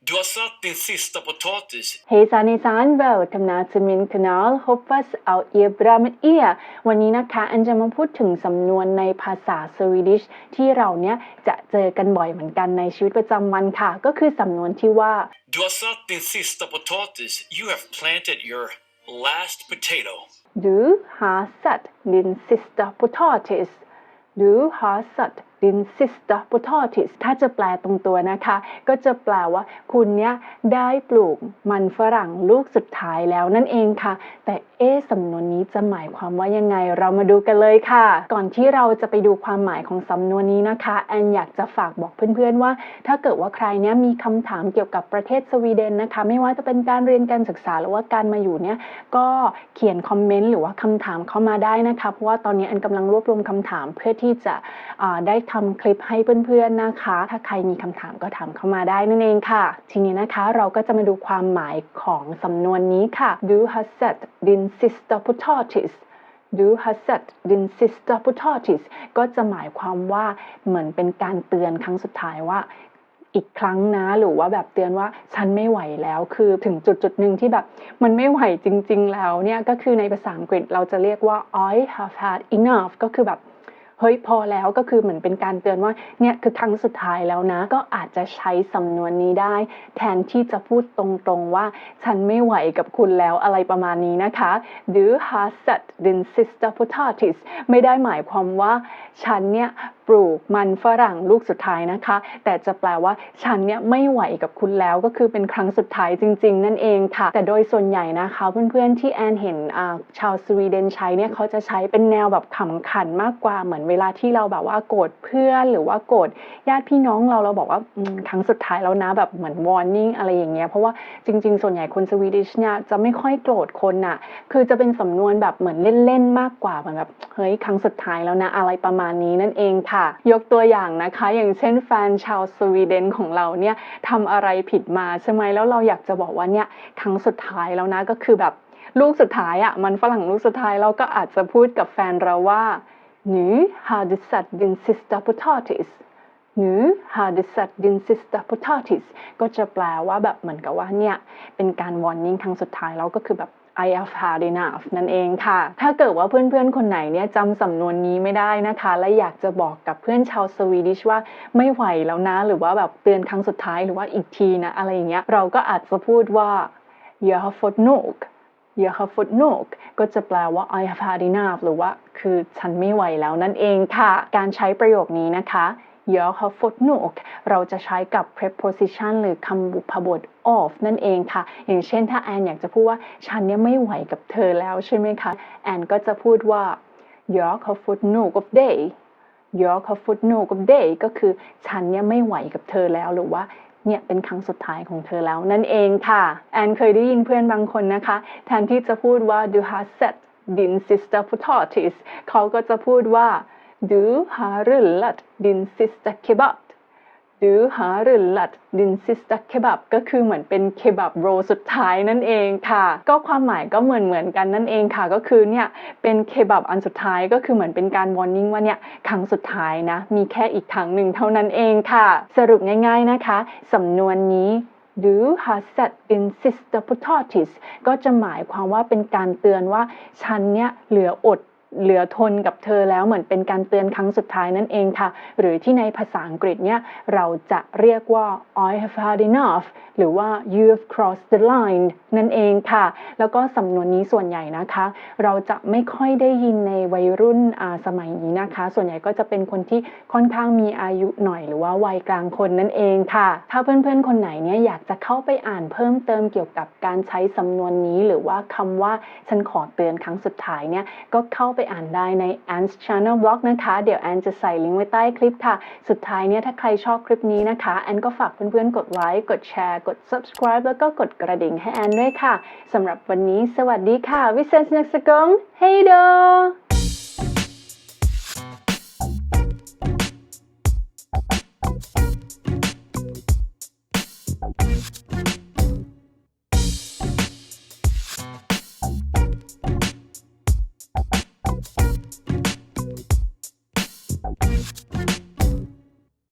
Du har satt din sista potatis. Hej Sanisan välkomna till min kanal hoppas allt är bra med er วันนี้นะคะอันจะมาพูดถึงสำนวนในภาษาสวีดิชที่เราเนี้ยจะเจอกันบ่อยเหมือนกันในชีวิตประจำวันค่ะ ก็คือสำนวนที่ว่า Du har satt din sista potatis. You have planted your last potato. Du har satt din sista potatis Du har satt din sista potatis ถ้าจะแปลตรงตัวนะคะ ก็จะแปลว่าคุณเนี้ยได้ปลูกมันฝรั่งลูกสุดท้ายแล้วนั่นเองค่ะ แต่เอ๊สำนวนนี้จะหมายความว่ายังไงเรามาดูกันเลยค่ะ ก่อนที่เราจะไปดูความหมายของสำนวนนี้นะคะแอนอยากจะฝากบอกเพื่อนๆว่า ถ้าเกิดว่าใครเนี้ยมีคำถามเกี่ยวกับประเทศสวีเดนนะคะ ไม่ว่าจะเป็นการเรียนการศึกษาหรือว่าการมาอยู่เนี้ยก็เขียนคอมเมนต์หรือว่าคำถามเข้ามาได้นะคะเพราะว่าตอนนี้แอนกำลังรวบรวมคำถามเพื่อที่จะได้ทำคลิปให้เพื่อนๆนะคะ ถ้าใครมีคำถามก็ถามเข้ามาได้นั่นเองค่ะ ทีนี้นะคะเราก็จะมาดูความหมายของสำนวนนี้ค่ะ Du har sett din sista potatis Du har sett din sista potatis ก็จะหมายความว่าเหมือนเป็นการเตือนครั้งสุดท้ายว่าอีกครั้งนะ หรือว่าแบบเตือนว่าฉันไม่ไหวแล้วคือถึงจุดจุดหนึ่งที่แบบมันไม่ไหวจริง ๆ แล้วเนี่ย ก็คือในภาษาอังกฤษเราจะเรียกว่า I have had enough ก็คือแบบ เฮ้ยพอแล้วก็คือเหมือนเป็นการเตือนว่าเนี่ยคือครั้งสุดท้ายแล้วนะ ก็อาจจะใช้สำนวนนี้ได้ แทนที่จะพูดตรงๆว่า ฉันไม่ไหวกับคุณแล้วอะไรประมาณนี้นะคะ Du har sett din sista potatis ไม่ได้หมายความว่าฉันเนี่ย ปลูกมันฝรั่งลูกสุดท้ายนะคะ แต่จะแปลว่าฉันเนี่ยไม่ไหวกับคุณแล้วก็คือเป็นครั้งสุดท้ายจริง ๆ นั่นเองค่ะ แต่โดยส่วนใหญ่นะคะเพื่อนๆที่แอนเห็นชาวสวีเดนใช้เนี่ยเขาจะใช้เป็นแนวแบบขำขันมากกว่าเหมือนเวลาที่เราแบบว่าโกรธเพื่อนหรือว่าโกรธญาติพี่น้องเราเราบอกว่าอืมครั้งสุดท้ายแล้วนะแบบเหมือน warning อะไรอย่างเงี้ยเพราะว่าจริง ๆ ส่วนใหญ่คนสวีดิชเนี่ยจะไม่ค่อยโกรธคนน่ะคือจะเป็นสำนวนแบบเหมือนเล่นๆมากกว่าเหมือนแบบเฮ้ยครั้งสุดท้ายแล้วนะอะไรประมาณนี้นั่นเองค่ะยกตัวอย่างนะคะ อย่างเช่นแฟนชาวสวีเดนของเราเนี่ยทำอะไรผิดมาใช่ไหมแล้วเราอยากจะบอกว่าเนี่ยครั้งสุดท้ายแล้วนะก็คือแบบลูกสุดท้ายอะ่ะมันฝรั่งลูกสุดท้ายเราก็อาจจะพูดกับแฟนเราว่า nu har du satt din sista potatis nu har du satt din sista potatis ก็จะแปลว่าแบบเหมือนกับว่าเนี่ย เป็นการ warning ครั้งสุดท้ายแล้วก็คือแบบ I have had enough นั่นเองค่ะ ถ้าเกิดว่าเพื่อนๆ คนไหนเนี่ยจำสำนวนนี้ไม่ได้นะคะ และอยากจะบอกกับเพื่อนชาวสวีดิชว่าไม่ไหวแล้วนะ หรือว่าแบบเตือนครั้งสุดท้ายหรือว่าอีกทีนะ อะไรอย่างเงี้ย เราก็อาจจะพูดว่า jag har fått nog jag har fått nog ก็จะแปลว่า I have had enough หรือว่าคือฉันไม่ไหวแล้วนั่นเองค่ะ การใช้ประโยคนี้นะคะ jag har fått nog เราจะใช้กับ preposition หรือคำบุพบท of นั่นเองค่ะ อย่างเช่นถ้าแอนอยากจะพูดว่าฉันเนี่ยไม่ไหวกับเธอแล้วใช่ไหมคะแอนก็จะพูดว่า jag har fått nog of day jag har fått nog of day ก็คือฉันเนี่ยไม่ไหวกับเธอแล้วหรือว่าเนี่ยเป็นครั้งสุดท้ายของเธอแล้วนั่นเองค่ะ แอนเคยได้ยินเพื่อนบางคนนะคะ แทนที่จะพูดว่า du har sett din sista potatis เขาก็จะพูดว่า du har rullat din sista kebab du har rullat din sista kebab ก็คือเหมือนเป็นเคบับโรสุดท้ายนั่นเองค่ะ ก็ความหมายก็เหมือนเหมือนกันนั่นเองค่ะ ก็คือเนี่ยเป็นเคบับอันสุดท้ายก็คือเหมือนเป็นการ warning ว่าเนี่ยครั้งสุดท้ายนะ มีแค่อีกครั้งหนึ่งเท่านั้นเองค่ะ สรุปง่ายๆนะคะ สำนวนนี้ Du har sett din sista potatis ก็จะหมายความว่าเป็นการเตือนว่า ฉันเนี่ยเหลืออด เหลือทนกับเธอแล้วเหมือนเป็นการเตือนครั้งสุดท้ายนั่นเองค่ะ หรือที่ในภาษาอังกฤษเนี่ย เราจะเรียกว่า I have had enough หรือว่า you have crossed the line นั่นเองค่ะ แล้วก็สำนวนนี้ส่วนใหญ่นะคะ เราจะไม่ค่อยได้ยินในวัยรุ่นอาสมัยนี้นะคะ ส่วนใหญ่ก็จะเป็นคนที่ค่อนข้างมีอายุหน่อยหรือว่าวัยกลางคนนั่นเองค่ะ ถ้าเพื่อนๆคนไหนเนี่ยอยากจะเข้าไปอ่านเพิ่มเติมเกี่ยวกับการใช้สำนวนนี้ หรือว่าคำว่าฉันขอเตือนครั้งสุดท้ายเนี่ยก็เข้าไปอ่านได้ใน a n s Channel Blog นะคะ เดี๋ยวแอนจะใส่ลิงก์ไว้ใต้คลิปค่ะ สุดท้ายเนี่ยถ้าใครชอบคลิปนี้นะคะ แอนก็ฝากเพื่อนๆ กดไลค์ กดแชร์ กด subscribe แล้วก็กดกระดิ่งให้แอนด้วยค่ะ สำหรับวันนี้ สวัสดีค่ะวิเศษนักสกงเฮโด